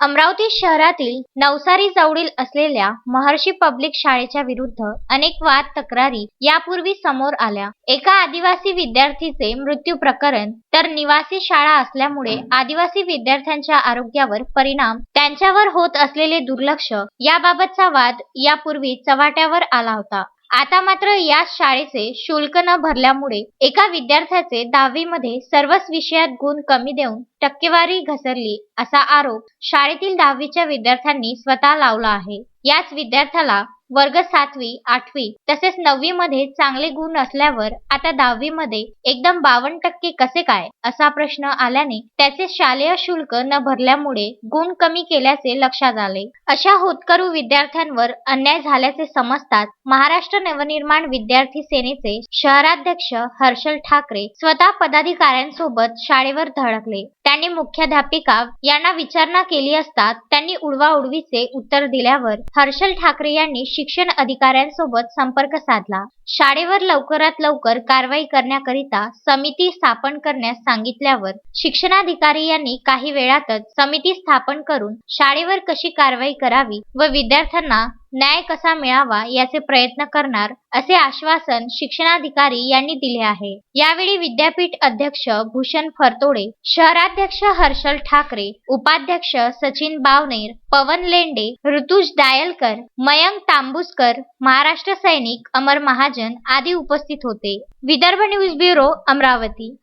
अमरावती शहरातील नवसारी जवळील असलेल्या महर्षी पब्लिक शाळेच्या विरुद्ध अनेक वाद तक्रारी यापूर्वी समोर आल्या. एका आदिवासी विद्यार्थीचे मृत्यू प्रकरण तर निवासी शाळा असल्यामुळे आदिवासी विद्यार्थ्यांच्या आरोग्यावर परिणाम त्यांच्यावर होत असलेले दुर्लक्ष याबाबतचा वाद यापूर्वी चव्हाट्यावर आला होता. आता मात्र या शाळेचे शुल्क न भरल्यामुळे एका विद्यार्थ्याचे दहावीमध्ये सर्वच विषयात गुण कमी देऊन टक्केवारी घसरली असा आरोप शाळेतील दहावीच्या विद्यार्थ्यांनी स्वतः लावला आहे. याच विद्यार्थ्याला वर्ग सातवी आठवी तसेच नववी मध्ये चांगले गुण असल्यावर आता दहावी मध्ये एकदम बावन्न टक्के कसे काय? असा प्रश्न आल्याने त्याचे शालेय शुल्क न भरल्यामुळे गुण कमी केल्याचे लक्षात आले. अशा होतकरू विद्यार्थ्यांवर अन्याय झाल्याचे समजतात महाराष्ट्र नवनिर्माण विद्यार्थी सेनेचे शहराध्यक्ष हर्षल ठाकरे स्वतः पदाधिकाऱ्यांसोबत शाळेवर धडकले. त्यांनी मुख्याध्यापिका यांना विचारणा केली असता त्यांनी उडवाउडवीचे उत्तर दिल्यावर हर्षल ठाकरे यांनी शिक्षण अधिकाऱ्यांसोबत संपर्क साधला. शाळेवर लवकरात लवकर कारवाई करण्याकरिता समिती स्थापन करण्यास सांगितल्यावर शिक्षणाधिकारी यांनी काही वेळातच समिती स्थापन करून शाळेवर कशी कारवाई करावी व विद्यार्थ्यांना न्याय कसा मिळावा याचे प्रयत्न करणार असे आश्वासन शिक्षणाधिकारी यांनी दिले आहे. यावेळी विद्यापीठ अध्यक्ष भूषण फरतोडे शहराध्यक्ष हर्षल ठाकरे उपाध्यक्ष सचिन बावनेर पवन लेंडे ऋतुज डायलकर मयंक तांबुसकर महाराष्ट्र सैनिक अमर महाजन आदी उपस्थित होते. Vidarbha news bureau Amravati.